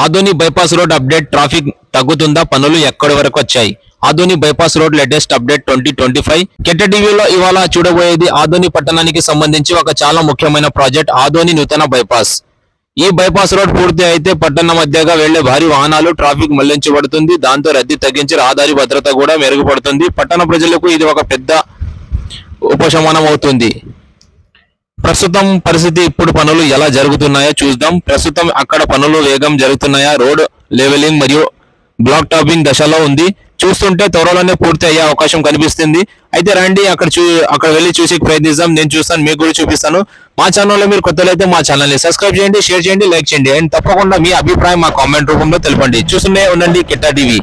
Adoni bypass road update traffic తగ్గుతుందా? పనులు ఎక్కడి వరకు వచ్చాయి? Adoni bypass road latest update twenty twenty five. కెట్ట టీవీలో ఇవాళ చూడబోయేది ఆదోని పట్టణానికి సంబంధించి ఒక చాలా ముఖ్యమైన ప్రాజెక్ట్ ఆదోని నూతన బైపాస్. ఈ బైపాస్ రోడ్ పూర్తి అయితే పట్టణ మధ్యగా వెళ్ళే భారీ వాహనాలు ట్రాఫిక్ మళ్ళించబడుతుంది. దాంతో రద్దీ తగ్గించి రహదారి భద్రత కూడా మెరుగుపడుతుంది. పట్టణ ప్రజలకు ఇది ఒక పెద్ద ఉపశమనం అవుతుంది. ప్రస్తుతం పరిస్థితి ఇప్పుడు పనులు ఎలా జరుగుతున్నాయో చూద్దాం. ప్రస్తుతం అక్కడ పనులు వేగం జరుగుతున్నాయా? రోడ్ లెవెలింగ్ మరియు బ్లాక్ టాపింగ్ దశలో ఉంది. చూస్తుంటే త్వరలోనే పూర్తి అయ్యే అవకాశం కనిపిస్తుంది. అయితే రండి అక్కడ చూ అక్కడ వెళ్ళి చూసి ప్రయత్నిస్తాం నేను చూస్తాను మీకు కూడా చూపిస్తాను. మా ఛానల్లో మీరు కొత్తలు అయితే మా ఛానల్ని సబ్స్క్రైబ్ చేయండి షేర్ చేయండి లైక్ చేయండి. అండ్ తప్పకుండా మీ అభిప్రాయం మా కామెంట్ రూపంలో తెలపండి. చూస్తూనే ఉండండి కిట్టా టీవీ.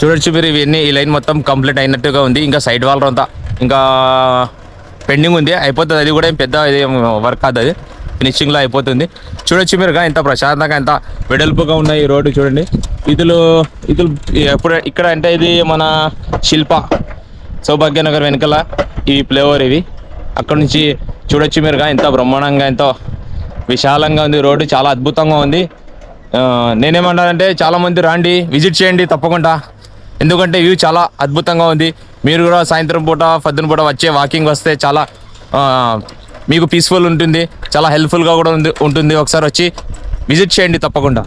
చూడొచ్చు మీరు ఇవన్నీ ఈ లైన్ మొత్తం కంప్లీట్ అయినట్టుగా ఉంది. ఇంకా సైడ్ వాల్ అంతా ఇంకా పెండింగ్ ఉంది అయిపోతుంది అది కూడా ఏం పెద్ద ఇది వర్క్ కాదు అది. ఫినిషింగ్లో అయిపోతుంది. చూడొచ్చు మీరుగా ఎంత ప్రశాంతంగా ఎంత వెడల్పుగా ఉన్నాయి ఈ రోడ్డు చూడండి. ఇదులు ఇదులు ఎప్పుడు ఇక్కడ అంటే ఇది మన శిల్ప సౌభాగ్యనగర్ వెనకాల ఈ ఫ్లేవర్ ఇవి అక్కడ నుంచి చూడొచ్చు మీరుగా ఎంత బ్రహ్మాండంగా ఎంతో విశాలంగా ఉంది రోడ్డు చాలా అద్భుతంగా ఉంది. నేనేమన్నానంటే నేనేమంటానంటే రాండి విజిట్ చేయండి తప్పకుండా. ఎందుకంటే వ్యూ చాలా అద్భుతంగా ఉంది. మీరు కూడా సాయంత్రం పూట పొద్దున పూట వచ్చే వాకింగ్ వస్తే చాలా మీకు పీస్ఫుల్ ఉంటుంది. చాలా హెల్ప్ఫుల్గా కూడా ఉంది ఉంటుంది. ఒకసారి వచ్చి విజిట్ చేయండి తప్పకుండా.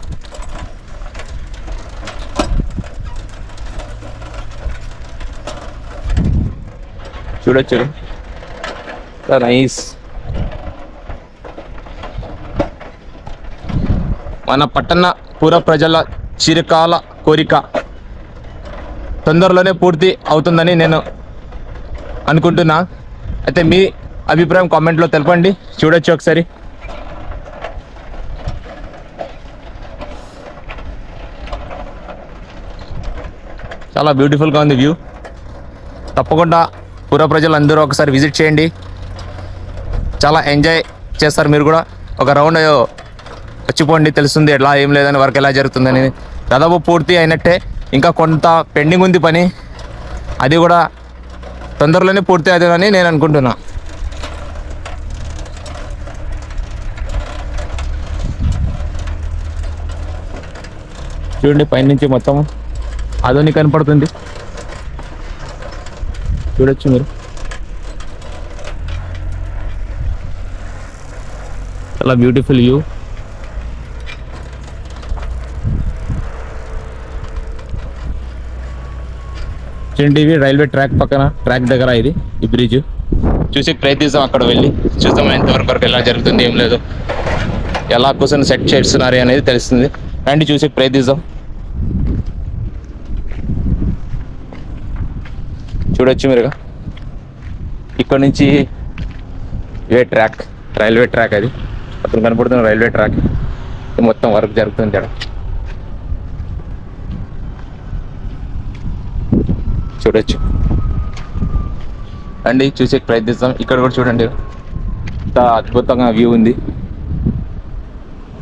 చూడొచ్చు. నైస్ మన పట్టణ పూర ప్రజల చిరకాల కోరిక. తొందరలోనే పూర్తి అవుతుందని నేను అనుకుంటున్నా. అయితే మీ అభిప్రాయం కామెంట్లో తెలపండి. చూడొచ్చు ఒకసారి. చాలా బ్యూటిఫుల్గా ఉంది వ్యూ. తప్పకుండా పూర్వ ప్రజలందరూ ఒకసారి విజిట్ చేయండి. చాలా ఎంజాయ్ చేస్తారు మీరు కూడా. ఒక రౌండ్ వచ్చిపోండి తెలుస్తుంది ఎట్లా ఏం లేదని వర్క్ ఎలా జరుగుతుందని. దాదాపు పూర్తి అయినట్టే. ఇంకా కొంత పెండింగ్ ఉంది పని. అది కూడా తొందరలోనే పూర్తి అవుతుందని నేను అనుకుంటున్నా. చూడండి పైనుంచి మొత్తం. అదోని కనపడుతుంది. చూడొచ్చు మీరు. చాలా బ్యూటిఫుల్ వ్యూ చూడండి ఇవి రైల్వే ట్రాక్ పక్కన ట్రాక్ దగ్గర ఇది ఈ బ్రిడ్జ్. చూసి ప్రయత్నిస్తాం అక్కడ వెళ్ళి. చూస్తాం ఎంతవరకు వరకు ఎలా జరుగుతుంది ఏం లేదు. ఎలా కూర్చొని సెట్ చేస్తున్నారు అనేది తెలుస్తుంది. రండి చూసి ప్రయత్నిస్తాం చూడొచ్చు మీరుగా. ఇక్కడ నుంచి ఇవే ట్రాక్ రైల్వే ట్రాక్ అది. అతను కనపడుతున్న రైల్వే ట్రాక్. మొత్తం వర్క్ జరుగుతుంది అక్కడ. చూడొచ్చు. అండి చూసే ప్రయత్నిస్తాం. ఇక్కడ కూడా చూడండి. ఎంత అద్భుతంగా వ్యూ ఉంది.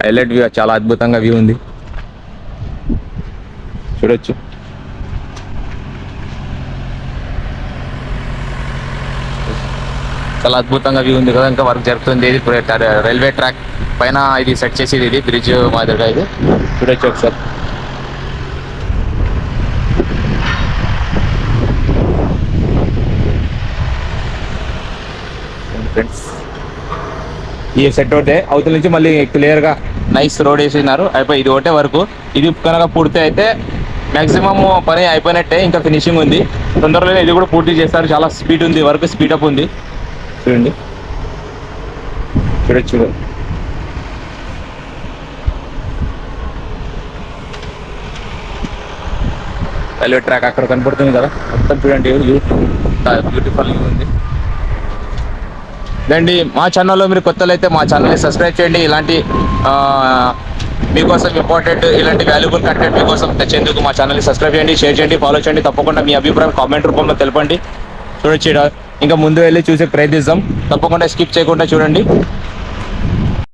హైలైట్ వ్యూ చాలా అద్భుతంగా వ్యూ ఉంది. చూడొచ్చు. చాలా అద్భుతంగా వ్యూ ఉంది కదా. ఇంకా వర్క్ జరుగుతుంది. ఇది రైల్వే ట్రాక్ పైన ఇది సెట్ చేసేది ఇది. బ్రిడ్జ్ మాదిరిగా ఇది. చూడొచ్చు ఒకసారి. ఫ్రెండ్స్ ఈ సెట్ ఒకటే. అవతల నుంచి మళ్ళీ క్లియర్గా నైస్ రోడ్ వేసినారు. అయిపోయి ఇది ఒకటే వరకు. ఇది కనుక పూర్తి అయితే మాక్సిమం పని అయిపోయినట్టే ఇంకా ఫినిషింగ్ ఉంది. తొందరలోనే ఇది కూడా పూర్తి చేస్తారు. చాలా స్పీడ్ ఉంది. వర్క్ స్పీడ్ అప్ ఉంది. చూడండి. చూడొచ్చు రైల్వే ట్రాక్ అక్కడ కనపడుతుంది కదా. మొత్తం చూడండి. బ్యూటిఫుల్ ఉంది. దండి మా ఛానల్లో మీరు కొత్తలు అయితే మా ఛానల్ని సబ్స్క్రైబ్ చేయండి. ఇలాంటి మీకోసం ఇంపార్టెంట్ ఇలాంటి వాల్యుబుల్ కంటెంట్ మీకోసం తెచ్చేందుకు మా ఛానల్ని సబ్స్క్రైబ్ చేయండి షేర్ చేయండి ఫాలో చేయండి. తప్పకుండా మీ అభిప్రాయం కామెంట్ రూపంలో తెలపండి. చూడొచ్చు ఇంకా ముందు వెళ్ళి చూసే ప్రయత్నిస్తాం తప్పకుండా స్కిప్ చేయకుండా చూడండి.